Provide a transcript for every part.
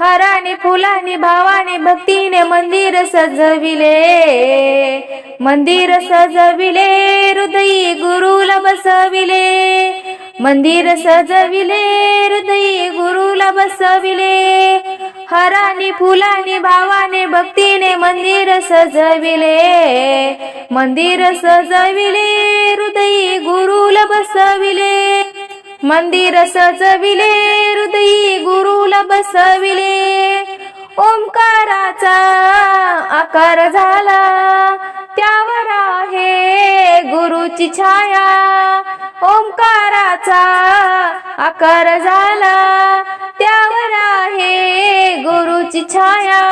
हाराने फुलाने भावाने भक्तीने मंदिर सजविले. मंदिर सजविले हृदयी गुरुला बसविले. मंदिर सजविले हृदयी गुरुला बसविले. हराने फुलाने भावाने भक्तीने मंदिर सजविले. मंदिर सजविले हृदयी गुरुला बसविले. मंदिर सजविले हृदयी गुरुला बसविले ओंकाराचा आकार झाला त्यावर आहे गुरुची छाया. ओंकाराचा आकार झाला त्यावर आहे गुरुची छाया.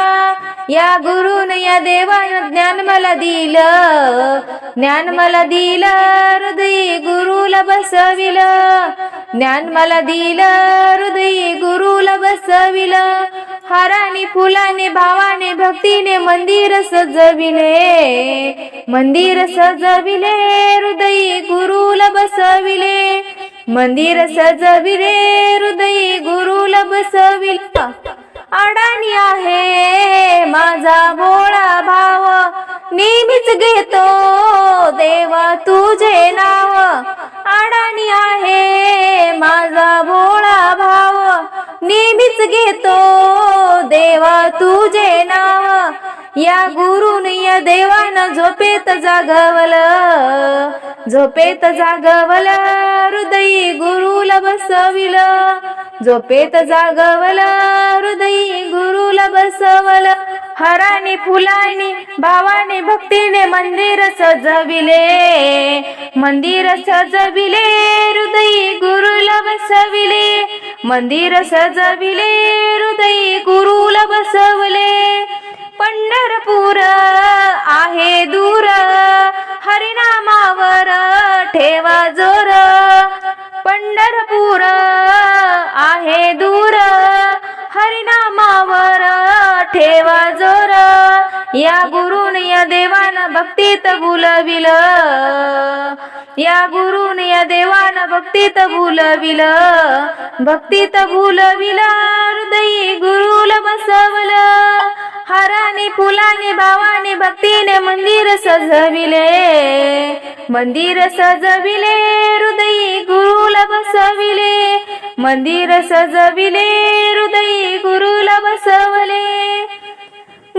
या गुरुन या देवानं ज्ञान मला दिलं ज्ञान मला दिलं. बसविलं. ज्ञान मला दिलं हृदयी गुरुला बसविलं. हाराने फुलाने भावाने भक्तीने मंदिर सजविले. मंदिर सजविले हृदयी गुरुला बसविले. मंदिर सजविले हृदयी गुरुला बसविले. अडाणी आहे माझा भोळा भाव. नेहमीच घेतो देवा तुझे नाव. अडाणी आहे माझा भोळा भाव. नेहमीच घेतो देवा तुझे नाव. या गुरुन या देवानं झोपेत जागवल. झोपेत जागवलं हृदयी गुरुला बसविल. झोपेत जागवल हृदयी गुरुला बसवलं. हराने फुलाने भावाने भक्तीने मंदिर सजविले. मंदिर सजविले हृदयी गुरुला बसविले मंदिर सजविले हृदयी गुरुला बसवले या गुरुन या देवानं भक्तीत बुलविल या गुरुन या देवानं भक्तीत बुलविल भक्तीत बुलविल हृदयी गुरुला बसवलं. हाराने फुलाने भावाने भक्तीने मंदिर सजविले. मंदिर सजविले हृदयी गुरुला बसविले. मंदिर सजविले हृदयी गुरुला बसव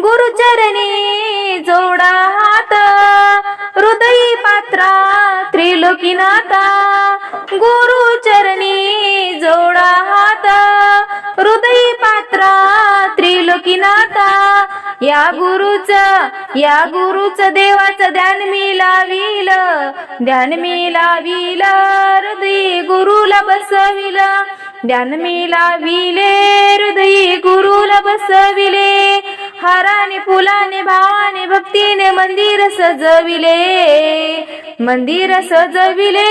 गुरुचरणी जोडा हात. हृदयी पात्रा त्रिलोकीनाथा. गुरुचरणी जोडा हात. हृदयी पात्रा त्रिलोकीनाथा. या गुरुच या गुरुच देवाचं ध्यान मी लाविल. ध्यान मी लाविल हृदय गुरुला बसविल. ध्यान मी लाविले हृदय गुरुला बसविले. हाराने फुलाने भावाने भक्तीने मंदिर सजविले. मंदिर सजविले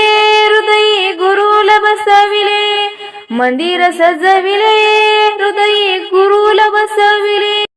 हृदयी गुरुल बसविले. मंदिर सजविले हृदयी गुरुल बसविले.